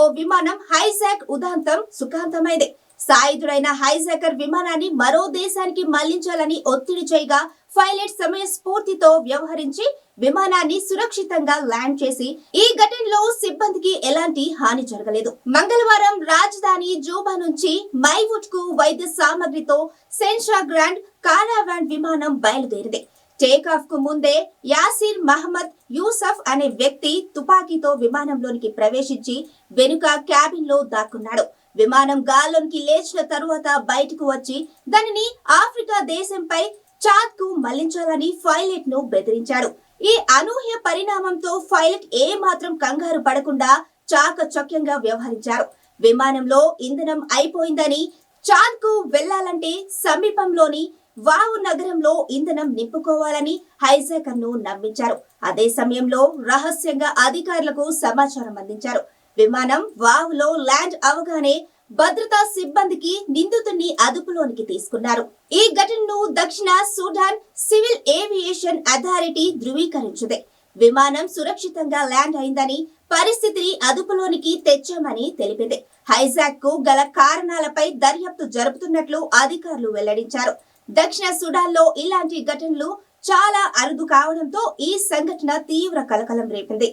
ఓ విమానం hijack ఉదాంతం సుఖాంతమైంది. సాయుధుడైన hijacker విమానాన్ని మరో దేశానికి మళ్ళించాలని ఒత్తిడి చేయగా పైలట్ సమయ స్ఫూర్తితో వ్యవహరించి విమానాన్ని సురక్షితంగా ల్యాండ్ చేసి ఈ ఘటనలో సిబ్బందికి ఎలాంటి హాని జరగలేదు. మంగళవారం రాజధాని జూబా నుంచి మైవుడ్కు వైద్య సామగ్రితో సెన్షా గ్రాండ్ కారావాన్ విమానం బయలుదేరింది. టేకాఫ్కు ముందే యాసిర్ మహమ్మద్ యూసఫ్ అనే వ్యక్తి తుపాకీతో విమానంలోనికి ప్రవేశించి వెనుక క్యాబిన్లో దాక్కున్నాడు. విమానం గాల్లోనికి లేచిన తరువాత బయటకు వచ్చి దానిని ఆఫ్రికా దేశంపై చాద్కు మళ్ళించాలని పైలట్ను బెదిరించాడు. ఈ అనూహ్య పరిణామంతో పైలట్ ఏ మాత్రం కంగారు పడకుండా చాకచక్యంగా వ్యవహరించారు. విమానంలో ఇంధనం అయిపోయిందని చాద్కు వెళ్ళాలంటే సమీపంలోని వావు నగరంలో ఇంధనం నింపుకోవాలని హైజాకర్ను నమ్మించారు. అదే సమయంలో రహస్యంగా అధికారులకు సమాచారం అందించారు. విమానం వావులో ల్యాండ్ అవగానే భద్రతా సిబ్బందికి నిందితుడిని అదుపులోనికి తీసుకున్నారు. ఈ ఘటనను దక్షిణ సూడాన్ సివిల్ ఏవియేషన్ అథారిటీ ధృవీకరించింది. విమానం సురక్షితంగా ల్యాండ్ అయిందని పరిస్థితిని అదుపులోనికి తెచ్చామని తెలిపింది. హైజాక్కు గల కారణాలపై దర్యాప్తు జరుపుతున్నట్లు అధికారులు వెల్లడించారు. దక్షిణ సుడాన్లో ఇలాంటి ఘటనలు చాలా అరుదు కావడంతో ఈ సంఘటన తీవ్ర కలకలం రేపింది.